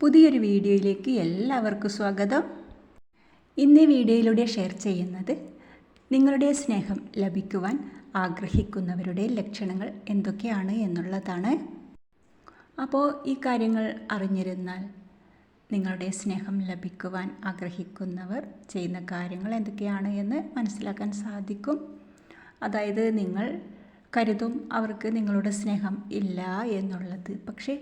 പുതിയൊരു വീഡിയോയിലേക്ക് എല്ലാവർക്കും സ്വാഗതം. ഇന്ന് വീഡിയോയിലൂടെ ഷെയർ ചെയ്യുന്നത് നിങ്ങളുടെ സ്നേഹം ലഭിക്കുവാൻ ആഗ്രഹിക്കുന്നവരുടെ ലക്ഷണങ്ങൾ എന്തൊക്കെയാണ് എന്നുള്ളതാണ്. അപ്പോൾ ഈ കാര്യങ്ങൾ അറിഞ്ഞിരുന്നാൽ നിങ്ങളുടെ സ്നേഹം ലഭിക്കുവാൻ ആഗ്രഹിക്കുന്നവർ ചെയ്യുന്ന കാര്യങ്ങൾ എന്തൊക്കെയാണ് എന്ന് മനസ്സിലാക്കാൻ സാധിക്കും. അതായത് നിങ്ങൾ കരുതും അവർക്ക് നിങ്ങളുടെ സ്നേഹം ഇല്ല എന്നുള്ളത്. പക്ഷേ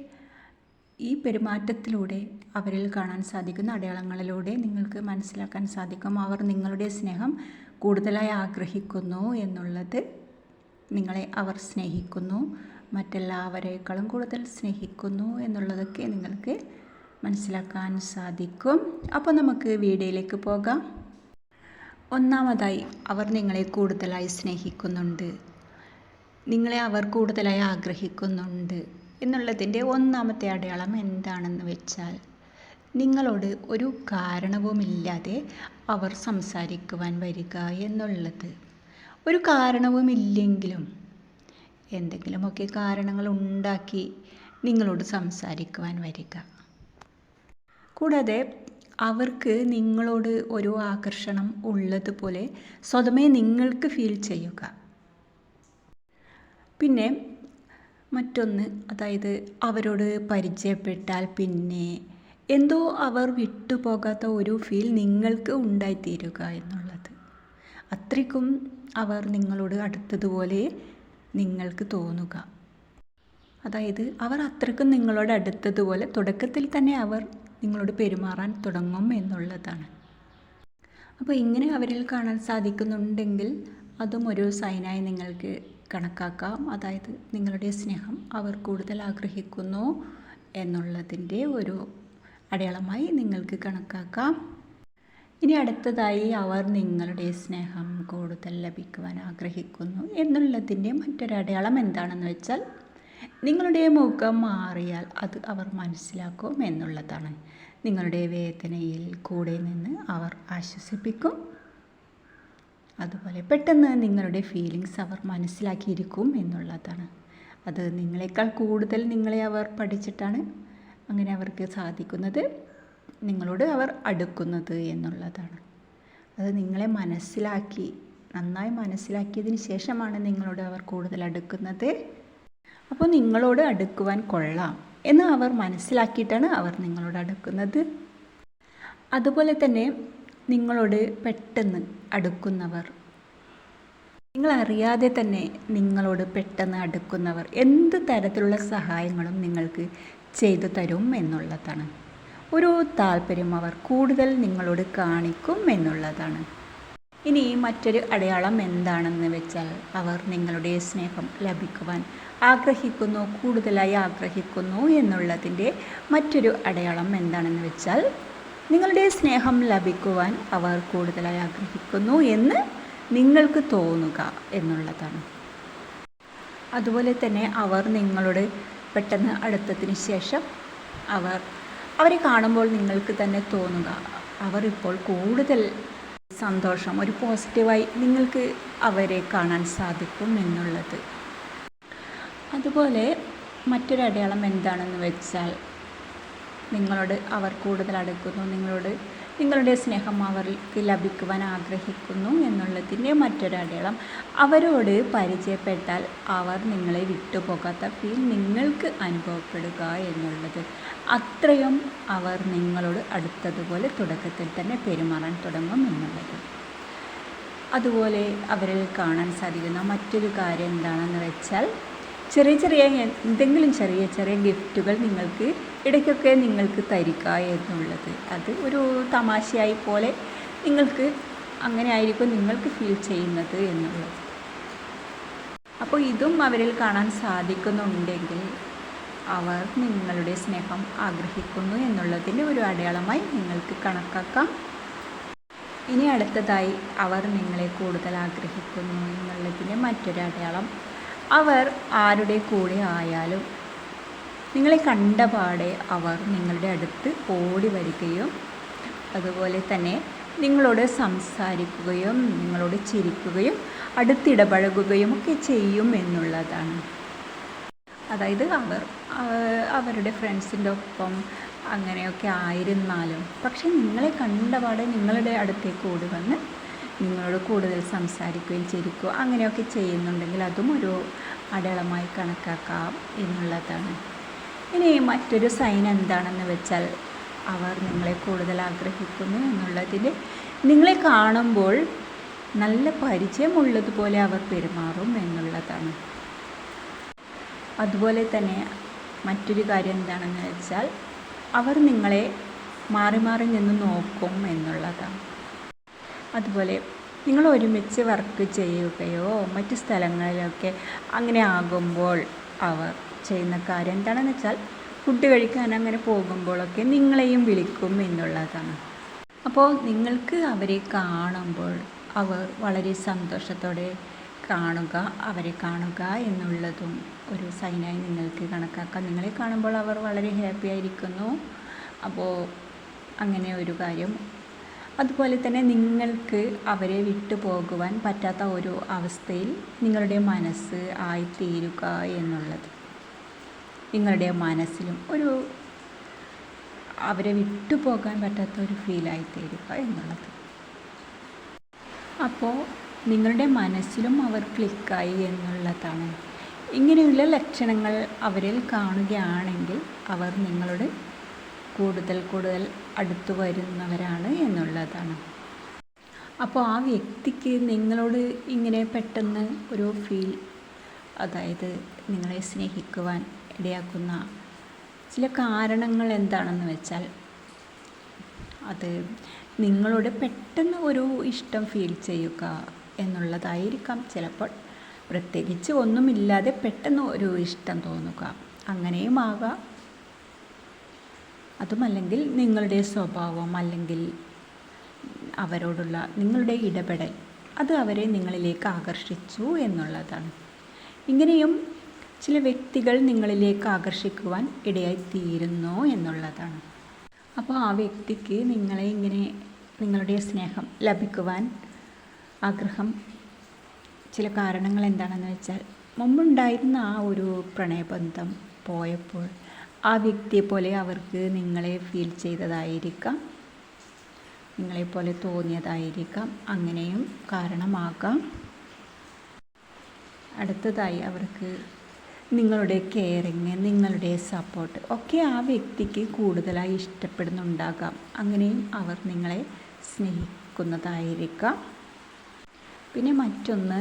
ഈ പെരുമാറ്റത്തിലൂടെ അവരിൽ കാണാൻ സാധിക്കുന്ന അടയാളങ്ങളിലൂടെ നിങ്ങൾക്ക് മനസ്സിലാക്കാൻ സാധിക്കും. അവർ നിങ്ങളുടെ സ്നേഹം കൂടുതലായി ആഗ്രഹിക്കുന്നു എന്നുള്ളത് നിങ്ങളെ അവർ സ്നേഹിക്കുന്നു. മറ്റെല്ലാവരേക്കാളും കൂടുതൽ സ്നേഹിക്കുന്നു എന്നുള്ളതൊക്കെ നിങ്ങൾക്ക് മനസ്സിലാക്കാൻ സാധിക്കും. അപ്പോൾ നമുക്ക് വീഡിയോയിലേക്ക് പോകാം. ഒന്നാമതായി അവർ നിങ്ങളെ കൂടുതലായി സ്നേഹിക്കുന്നുണ്ട്. നിങ്ങളെ അവർ കൂടുതലായി ആഗ്രഹിക്കുന്നുണ്ട്. എന്നുള്ളതിന്റെ ഒന്നാമത്തെ അടയാളം എന്താണെന്ന് വെച്ചാൽ നിങ്ങളോട് ഒരു കാരണവുമില്ലാതെ അവർ സംസാരിക്കുവാൻ വരിക എന്നുള്ളത്. ഒരു കാരണവുമില്ലെങ്കിലും എന്തെങ്കിലുമൊക്കെ കാരണങ്ങൾ ഉണ്ടാക്കി നിങ്ങളോട് സംസാരിക്കുവാൻ വരിക. കൂടാതെ അവർക്ക് നിങ്ങളോട് ഒരു ആകർഷണം ഉള്ളതുപോലെ സ്വതമേ നിങ്ങൾക്ക് ഫീൽ ചെയ്യുക. പിന്നെ മറ്റൊന്ന് അതായത് അവരോട് പരിചയപ്പെട്ടാൽ പിന്നെ എന്തോ അവർ വിട്ടുപോകാത്ത ഒരു ഫീൽ നിങ്ങൾക്ക് ഉണ്ടായിത്തീരുക എന്നുള്ളത്. അത്രയ്ക്കും അവർ നിങ്ങളോട് അടുത്തതുപോലെ നിങ്ങൾക്ക് തോന്നുക. അതായത് അവർ അത്രയ്ക്കും നിങ്ങളോട് അടുത്തതുപോലെ തുടക്കത്തിൽ തന്നെ അവർ നിങ്ങളോട് പെരുമാറാൻ തുടങ്ങും എന്നുള്ളതാണ്. അപ്പോൾ ഇങ്ങനെ അവരിൽ കാണാൻ സാധിക്കുന്നുണ്ടെങ്കിൽ അതും ഒരു സൈനായി നിങ്ങൾക്ക് കണക്കാക്കാം. അതായത് നിങ്ങളുടെ സ്നേഹം അവർ കൂടുതൽ ആഗ്രഹിക്കുന്നു എന്നുള്ളതിന്റെ ഒരു അടയാളമായി നിങ്ങൾക്ക് കണക്കാക്കാം. ഇനി അടുത്തതായി അവർ നിങ്ങളുടെ സ്നേഹം കൂടുതൽ ലഭിക്കുവാൻ ആഗ്രഹിക്കുന്നു എന്നുള്ളതിന്റെ മറ്റൊരു അടയാളം എന്താണെന്ന് വെച്ചാൽ നിങ്ങളുടെ മുഖം മാറിയാൽ അത് അവർ മനസ്സിലാക്കും എന്നുള്ളതാണ്. നിങ്ങളുടെ വേദനയിൽ കൂടെ നിന്ന് അവർ ആശ്വസിപ്പിക്കും. അതുപോലെ പെട്ടെന്ന് നിങ്ങളുടെ ഫീലിങ്സ് അവർ മനസ്സിലാക്കിയിരിക്കും എന്നുള്ളതാണ്. അത് നിങ്ങളെക്കാൾ കൂടുതൽ നിങ്ങളെ അവർ പഠിച്ചിട്ടാണ് അങ്ങനെ അവർക്ക് സാധിക്കുന്നത്. നിങ്ങളോട് അവർ അടുക്കുന്നത് എന്നുള്ളതാണ്. അത് നിങ്ങളെ മനസ്സിലാക്കി നന്നായി മനസ്സിലാക്കിയതിന് ശേഷമാണ് നിങ്ങളോട് അവർ കൂടുതൽ അടുക്കുന്നത്. അപ്പോൾ നിങ്ങളോട് അടുക്കുവാൻ കൊള്ളാം എന്ന് അവർ മനസ്സിലാക്കിയിട്ടാണ് അവർ നിങ്ങളോട് അടുക്കുന്നത്. അതുപോലെ തന്നെ നിങ്ങളോട് പെട്ടെന്ന് അടുക്കുന്നവർ. നിങ്ങൾ അറിയാതെ തന്നെ നിങ്ങളോട് പെട്ടെന്ന് അടുക്കുന്നവർ. എന്ത് തരത്തിലുള്ള സഹായങ്ങളും നിങ്ങൾക്ക് ചെയ്തു തരും എന്നുള്ളതാണ്. ഒരു താല്പര്യം അവർ കൂടുതൽ നിങ്ങളോട് കാണിക്കും എന്നുള്ളതാണ്. ഇനി മറ്റൊരു അടയാളം എന്താണെന്ന് വെച്ചാൽ അവർ നിങ്ങളുടെ സ്നേഹം ലഭിക്കുവാൻ ആഗ്രഹിക്കുന്നു കൂടുതലായി ആഗ്രഹിക്കുന്നു എന്നുള്ളതിന്റെ മറ്റൊരു അടയാളം എന്താണെന്ന് വെച്ചാൽ നിങ്ങളുടെ സ്നേഹം ലഭിക്കുവാൻ അവർ കൂടുതലായി ആഗ്രഹിക്കുന്നു എന്ന് നിങ്ങൾക്ക് തോന്നുക എന്നുള്ളതാണ്. അതുപോലെ തന്നെ അവർ നിങ്ങളോട് പെട്ടെന്ന് അടുത്തതിന് ശേഷം അവർ അവരെ കാണുമ്പോൾ നിങ്ങൾക്ക് തന്നെ തോന്നുക. അവർ ഇപ്പോൾ കൂടുതൽ സന്തോഷം ഒരു പോസിറ്റീവായി നിങ്ങൾക്ക് അവരെ കാണാൻ സാധിക്കും എന്നുള്ളത്. അതുപോലെ മറ്റൊരു അടയാളം എന്താണെന്ന് വെച്ചാൽ നിങ്ങളോട് അവർ കൂടുതൽ അടുക്കുന്നു. നിങ്ങളോട് നിങ്ങളുടെ സ്നേഹം അവർക്ക് ലഭിക്കുവാൻ ആഗ്രഹിക്കുന്നു എന്നുള്ളതിന്റെ മറ്റൊരു അടയാളം. അവരോട് പരിചയപ്പെട്ടാൽ അവർ നിങ്ങളെ വിട്ടുപോകാത്ത ഫീൽ നിങ്ങൾക്ക് അനുഭവപ്പെടുക എന്നുള്ളത്. അത്രയും അവർ നിങ്ങളോട് അടുത്തതുപോലെ തുടക്കത്തിൽ തന്നെ പെരുമാറാൻ തുടങ്ങും എന്നുള്ളത്. അതുപോലെ അവരിൽ കാണാൻ സാധിക്കുന്ന മറ്റൊരു കാര്യം എന്താണെന്ന് വെച്ചാൽ ചെറിയ ചെറിയ എന്തെങ്കിലും ചെറിയ ചെറിയ ഗിഫ്റ്റുകൾ നിങ്ങൾക്ക് ഇടയ്ക്കൊക്കെ നിങ്ങൾക്ക് തരിക എന്നുള്ളത്. അത് ഒരു തമാശയായി പോലെ നിങ്ങൾക്ക് അങ്ങനെ ആയിരിക്കും നിങ്ങൾക്ക് ഫീൽ ചെയ്യുന്നത് എന്നുള്ളത്. അപ്പോൾ ഇതും അവരിൽ കാണാൻ സാധിക്കുന്നുണ്ടെങ്കിൽ അവർ നിങ്ങളുടെ സ്നേഹം ആഗ്രഹിക്കുന്നു എന്നുള്ളതിന്റെ ഒരു അടയാളമായി നിങ്ങൾക്ക് കണക്കാക്കാം. ഇനി അടുത്തതായി അവർ നിങ്ങളെ കൂടുതൽ ആഗ്രഹിക്കുന്നു എന്നുള്ളതിന്റെ മറ്റൊരു അടയാളം. അവർ ആരുടെ കൂടെ ആയാലും നിങ്ങളെ കണ്ട പാടെ അവർ നിങ്ങളുടെ അടുത്ത് ഓടി വരികയും അതുപോലെ തന്നെ നിങ്ങളോട് സംസാരിക്കുകയും നിങ്ങളോട് ചിരിക്കുകയും അടുത്തിടപഴകുകയും ഒക്കെ ചെയ്യും എന്നുള്ളതാണ്. അതായത് അവർ അവരുടെ ഫ്രണ്ട്സിന്റെ ഒപ്പം അങ്ങനെയൊക്കെ ആയിരുന്നാലും പക്ഷെ നിങ്ങളെ കണ്ടപാടെ നിങ്ങളുടെ അടുത്തേക്ക് ഓടി വന്ന് നിങ്ങളോട് കൂടുതൽ സംസാരിക്കുകയും ചിരിക്കുകയും അങ്ങനെയൊക്കെ ചെയ്യുന്നുണ്ടെങ്കിൽ അതും ഒരു അടയാളമായി കണക്കാക്കാം എന്നുള്ളതാണ്. ഇനി മറ്റൊരു സൈൻ എന്താണെന്ന് വെച്ചാൽ അവർ നിങ്ങളെ കൂടുതൽ ആഗ്രഹിക്കുന്നു എന്നുള്ളതിൽ നിങ്ങളെ കാണുമ്പോൾ നല്ല പരിചയമുള്ളതുപോലെ അവർ പെരുമാറും എന്നുള്ളതാണ്. അതുപോലെ തന്നെ മറ്റൊരു കാര്യം എന്താണെന്ന് വെച്ചാൽ അവർ നിങ്ങളെ മാറി മാറി നിന്ന് നോക്കും എന്നുള്ളതാണ്. അതുപോലെ നിങ്ങൾ ഒരുമിച്ച് വർക്ക് ചെയ്യുകയോ മറ്റ് സ്ഥലങ്ങളിലൊക്കെ അങ്ങനെ ആകുമ്പോൾ അവർ ചെയ്യുന്ന കാര്യം എന്താണെന്ന് വെച്ചാൽ ഫുഡ് കഴിക്കാൻ അങ്ങനെ പോകുമ്പോഴൊക്കെ നിങ്ങളെയും വിളിക്കും എന്നുള്ളതാണ്. അപ്പോൾ നിങ്ങൾക്ക് അവരെ കാണുമ്പോൾ അവർ വളരെ സന്തോഷത്തോടെ കാണുക അവരെ കാണുക എന്നുള്ളതും ഒരു സൈനായി നിങ്ങൾക്ക് കണക്കാക്കാം. നിങ്ങളെ കാണുമ്പോൾ അവർ വളരെ ഹാപ്പി ആയിരിക്കുന്നു. അപ്പോൾ അങ്ങനെ ഒരു കാര്യം അതുപോലെ തന്നെ നിങ്ങൾക്ക് അവരെ വിട്ടു പോകുവാൻ പറ്റാത്ത ഒരു അവസ്ഥയിൽ നിങ്ങളുടെ മനസ്സ് ആയിത്തീരുക എന്നുള്ളത്. നിങ്ങളുടെ മനസ്സിലും ഒരു അവരെ വിട്ടു പോകാൻ പറ്റാത്ത ഒരു ഫീലായി തീരുക എന്നുള്ളത്. അപ്പോൾ നിങ്ങളുടെ മനസ്സിലും അവർ ക്ലിക്കായി എന്നുള്ളതാണ്. ഇങ്ങനെയുള്ള ലക്ഷണങ്ങൾ അവരിൽ കാണുകയാണെങ്കിൽ അവർ നിങ്ങളോട് കൂടുതൽ കൂടുതൽ അടുത്തു വരുന്നവരാണ് എന്നുള്ളതാണ്. അപ്പോൾ ആ വ്യക്തിക്ക് നിങ്ങളോട് ഇങ്ങനെ പെട്ടെന്ന് ഒരു ഫീൽ അതായത് നിങ്ങളെ സ്നേഹിക്കുവാൻ ഇടയാക്കുന്ന ചില കാരണങ്ങൾ എന്താണെന്ന് വെച്ചാൽ അത് നിങ്ങളോട് പെട്ടെന്ന് ഒരു ഇഷ്ടം ഫീൽ ചെയ്യുക എന്നുള്ളതായിരിക്കാം. ചിലപ്പോൾ പ്രത്യേകിച്ച് ഒന്നുമില്ലാതെ പെട്ടെന്ന് ഒരു ഇഷ്ടം തോന്നുക. അങ്ങനെയും ആകാം. അതുമല്ലെങ്കിൽ നിങ്ങളുടെ സ്വഭാവം അല്ലെങ്കിൽ അവരോടുള്ള നിങ്ങളുടെ ഇടപെടൽ അത് അവരെ നിങ്ങളിലേക്ക് ആകർഷിച്ചു എന്നുള്ളതാണ്. ഇങ്ങനെയും ചില വ്യക്തികൾ നിങ്ങളിലേക്ക് ആകർഷിക്കുവാൻ ഇടയായി തീരുന്നു എന്നുള്ളതാണ്. അപ്പോൾ ആ വ്യക്തിക്ക് നിങ്ങളെ ഇങ്ങനെ നിങ്ങളുടെ സ്നേഹം ലഭിക്കുവാൻ ആഗ്രഹം ചില കാരണങ്ങൾ എന്താണെന്ന് വെച്ചാൽ മുമ്പുണ്ടായിരുന്ന ആ ഒരു പ്രണയബന്ധം പോയപ്പോൾ ആ വ്യക്തിയെ പോലെ അവർക്ക് നിങ്ങളെ ഫീൽ ചെയ്തതായിരിക്കാം. നിങ്ങളെപ്പോലെ തോന്നിയതായിരിക്കാം. അങ്ങനെയും കാരണമാകാം. അടുത്തതായി അവർക്ക് നിങ്ങളുടെ കെയറിങ് നിങ്ങളുടെ സപ്പോർട്ട് ഒക്കെ ആ വ്യക്തിക്ക് കൂടുതലായി ഇഷ്ടപ്പെടുന്നുണ്ടാകാം. അങ്ങനെയും അവർ നിങ്ങളെ സ്നേഹിക്കുന്നതായിരിക്കാം. പിന്നെ മറ്റൊന്ന്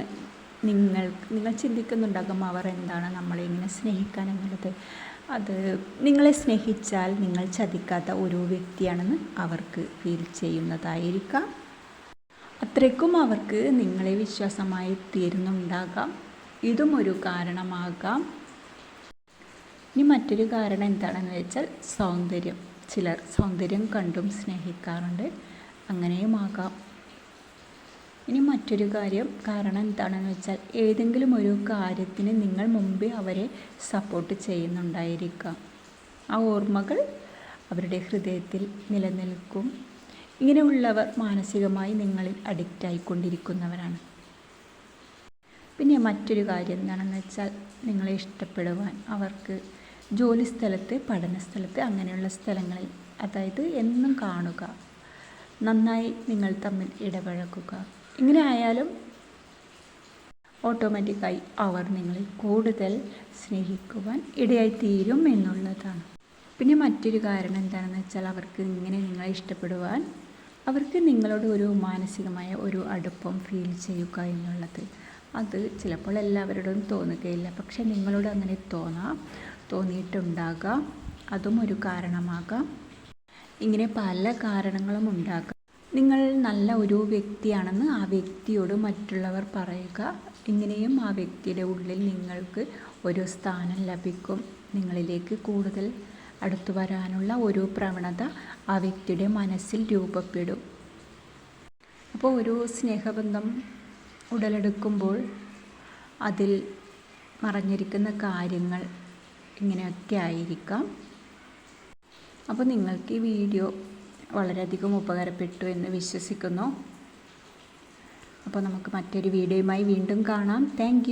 നിങ്ങൾ നിങ്ങൾ ചിന്തിക്കുന്നുണ്ടാകും അവർ എന്താണ് നമ്മളെ ഇങ്ങനെ സ്നേഹിക്കാൻ എന്നുള്ളത്. അത് നിങ്ങളെ സ്നേഹിച്ചാൽ നിങ്ങൾ ചതിക്കാത്ത ഒരു വ്യക്തിയാണെന്ന് അവർക്ക് ഫീൽ ചെയ്യുന്നതായിരിക്കാം. അത്രയ്ക്കും അവർക്ക് നിങ്ങളെ വിശ്വാസമായി തീരുന്നുണ്ടാകാം. ഇതും ഒരു കാരണമാകാം. ഇനി മറ്റൊരു കാരണം എന്താണെന്ന് വെച്ചാൽ സൗന്ദര്യം. ചിലർ സൗന്ദര്യം കണ്ടും സ്നേഹിക്കാറുണ്ട്. അങ്ങനെയും ആകാം. ഇനി മറ്റൊരു കാര്യം കാരണം എന്താണെന്ന് വെച്ചാൽ ഏതെങ്കിലും ഒരു കാര്യത്തിന് നിങ്ങൾ മുമ്പേ അവരെ സപ്പോർട്ട് ചെയ്യുന്നുണ്ടായിരിക്കാം. ആ ഓർമ്മകൾ അവരുടെ ഹൃദയത്തിൽ നിലനിൽക്കും. ഇങ്ങനെയുള്ളവർ മാനസികമായി നിങ്ങളിൽ അഡിക്റ്റ് ആയിക്കൊണ്ടിരിക്കുന്നവരാണ്. പിന്നെ മറ്റൊരു കാര്യം എന്താണെന്ന് വെച്ചാൽ നിങ്ങളെ ഇഷ്ടപ്പെടുവാൻ അവർക്ക് ജോലി സ്ഥലത്ത് പഠന സ്ഥലത്ത് അങ്ങനെയുള്ള സ്ഥലങ്ങളിൽ അതായത് എന്നും കാണുക. നന്നായി നിങ്ങൾ തമ്മിൽ ഇടപഴകുക. ഇങ്ങനെ ആയാലും ഓട്ടോമാറ്റിക്കായി അവർ നിങ്ങളെ കൂടുതൽ സ്നേഹിക്കുവാൻ ഇടയായി തീരും എന്നുള്ളതാണ്. പിന്നെ മറ്റൊരു കാരണം എന്താണെന്ന് വെച്ചാൽ അവർക്ക് ഇങ്ങനെ നിങ്ങളെ ഇഷ്ടപ്പെടുവാൻ അവർക്ക് നിങ്ങളോട് ഒരു മാനസികമായ ഒരു അടുപ്പം ഫീൽ ചെയ്യുക എന്നുള്ളത്. അത് ചിലപ്പോൾ എല്ലാവരോടും തോന്നുകയില്ല. പക്ഷെ നിങ്ങളോട് അങ്ങനെ തോന്നാം തോന്നിയിട്ടുണ്ടാകാം. അതും ഒരു കാരണമാകാം. ഇങ്ങനെ പല കാരണങ്ങളും ഉണ്ടാകാം. നിങ്ങൾ നല്ല ഒരു വ്യക്തിയാണെന്ന് ആ വ്യക്തിയോട് മറ്റുള്ളവർ പറയുക. ഇങ്ങനെയും ആ വ്യക്തിയുടെ ഉള്ളിൽ നിങ്ങൾക്ക് ഒരു സ്ഥാനം ലഭിക്കും. നിങ്ങളിലേക്ക് കൂടുതൽ അടുത്തു വരാനുള്ള ഒരു പ്രവണത ആ വ്യക്തിയുടെ മനസ്സിൽ രൂപപ്പെടും. അപ്പോൾ ഒരു സ്നേഹബന്ധം ഉടലെടുക്കുമ്പോൾ അതിൽ മറഞ്ഞിരിക്കുന്ന കാര്യങ്ങൾ ഇങ്ങനെയൊക്കെ ആയിരിക്കാം. അപ്പോൾ നിങ്ങൾക്ക് ഈ വീഡിയോ വളരെയധികം ഉപകാരപ്പെട്ടു എന്ന് വിശ്വസിക്കുന്നു. അപ്പോൾ നമുക്ക് മറ്റൊരു വീഡിയോയുമായി വീണ്ടും കാണാം. താങ്ക്